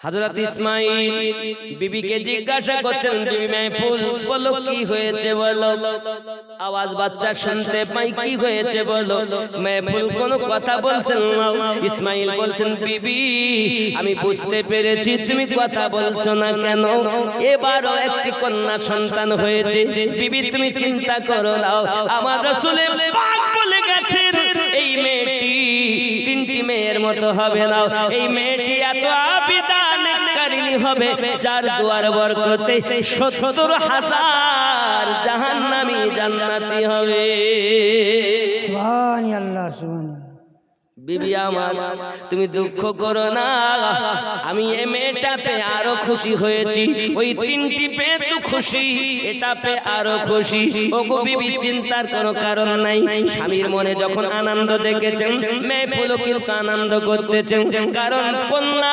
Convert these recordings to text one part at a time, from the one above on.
হযরত ইসমাইল বিবিকে জিজ্ঞাসা করছেন বিবি মেহফুল বলো কি হয়েছে বলো? আওয়াজ বাচ্চা শুনতে পাই কি হয়েছে বলো? মেহফুল কোনো কথা বলছেন না। ইসমাইল বলছেন বিবি আমি বুঝতে পেরেছি তুমি কথা বলছো না কেন? এবারও একটি কন্যা সন্তান হয়েছে। বিবি তুমি চিন্তা করো নাও আমার রাসূলের পাক বলে গেছেন এই মেয়েটি মেয়ের মতো হবে না। এই মেয়েটি এত আবিদান আবিদানকারিনী হবে, যার দুয়ার বরকতে সত্তর হাজার জাহান্নামী জান্নাতি হবে। বিবি আমার, তুমি দুঃখ করো না। আমি এ মেয়েটা পেয়ে আরও খুশি হয়েছি। ওই তিনটি পেয়ে তো খুশি এটা পেয়ে আরও খুশি। ও গো বিবি, চিন্তার কোনো কারণ নাই। স্বামীর মনে যখন আনন্দ দেখেছেন, মেয়ে ফুলো কিন্তু আনন্দ করতেছেন। কারণ কন্যা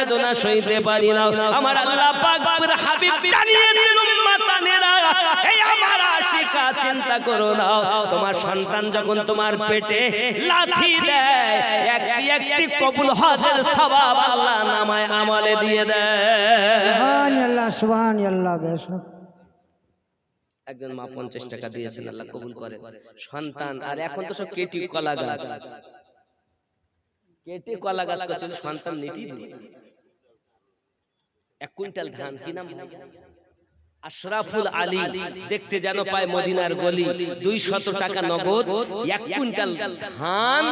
বেদনা সইতে পারি না। আমার আল্লাহ পাক হাবিব জানিয়েছেন উম্মাতানেরা এই আমার আশিকা চিন্তা করো না। তোমার সন্তান যখন তোমার পেটে লাথি দেয় একটি একটি কবুল হজের সওয়াব আল্লাহ নামায় আমলে দিয়ে দেয়। সুবহান আল্লাহ সুবহান আল্লাহ বেশ। একজন মা পঞ্চাশ টাকা দিয়েছেন আল্লাহ কবুল করে। সন্তান আর এখন তো সব কেটি কলা গাছ। কেটে কলা গাছ করছিল সন্তান নীতি এক কুইন্টাল ধান কি নাম আশরাফুল আলী দেখতে যেন পায় মদিনার গলি। দুই শত টাকা নগদ এক কুইন্টাল ধান।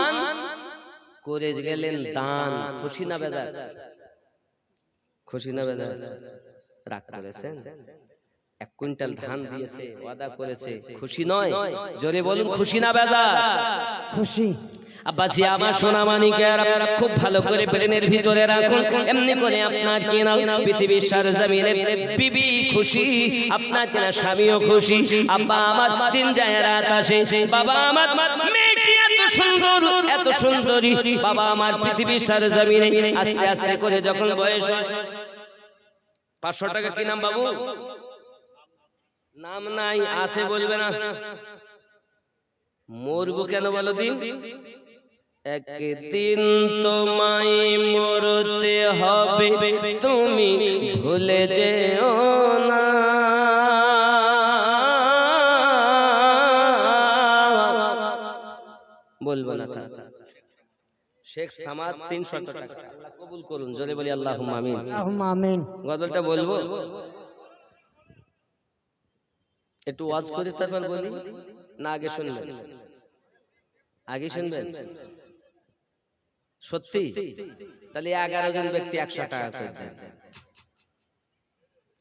করে গেলেন দান। খুশি না বেদার খুশি না বেদার রাগ করেছেন। এক কুইন্টাল ধান দিয়েছে ওয়াদা করেছে খুশি নয়? জোরে বলুন খুশি না বেদা খুশি। আমার সোনা মানিকের খুব ভালো করে প্লেনের ভিতরে রাখুন। এমনি করে আপনার কি নাও পৃথিবীর সারজমিনে বিবি খুশি আপনার কিনা স্বামীও খুশি। আব্বা আমার দিন যায় রাত আসে। বাবা আমার মেয়েটি এত সুন্দর এত সুন্দরী। বাবা আমার পৃথিবীর সারজমিনে আস্তে আস্তে করে যখন বয়স পাঁচশো টাকা কি নাম বাবু নাম নাই আছে বলবে না। মরবো কেন বলো দিন? একদিন তোমায় মরতে হবে তুমি ভুলে যেও না। বলব না তা। শেখ সামাদ তিনশো টাকা। আল্লাহ কবুল করুন জোরে বলি আল্লাহ আমিন। আল্লাহুম্মা আমিন। গজলটা বলব? একটু ওয়াজ করে তারপর বলি? না আগে শুনবেন। আগে শুনবেন? সত্যি? তাহলে এগারো জন ব্যক্তি একশো টাকা করে দেন।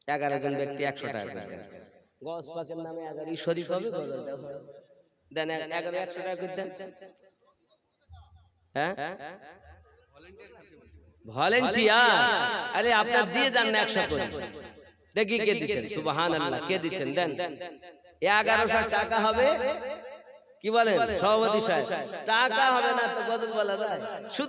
এগারো জন ব্যক্তি একশো টাকা করে দেন। পাকের নামে এগারো শরীফ হবে দেন এগারো একশো টাকা করে দেন। হ্যাঁ? ভলেন্টিয়ার আরে আপনার দিয়ে দেন না একশো করে। দেখি কে দিচ্ছেন? সুবাহান আল্লাহ কে দিচ্ছেন? দেন। এগারোশো টাকা হবে কি বলেন? সভাপতি সাহেব টাকা হবে না তো গদল বলা যায়? শুধু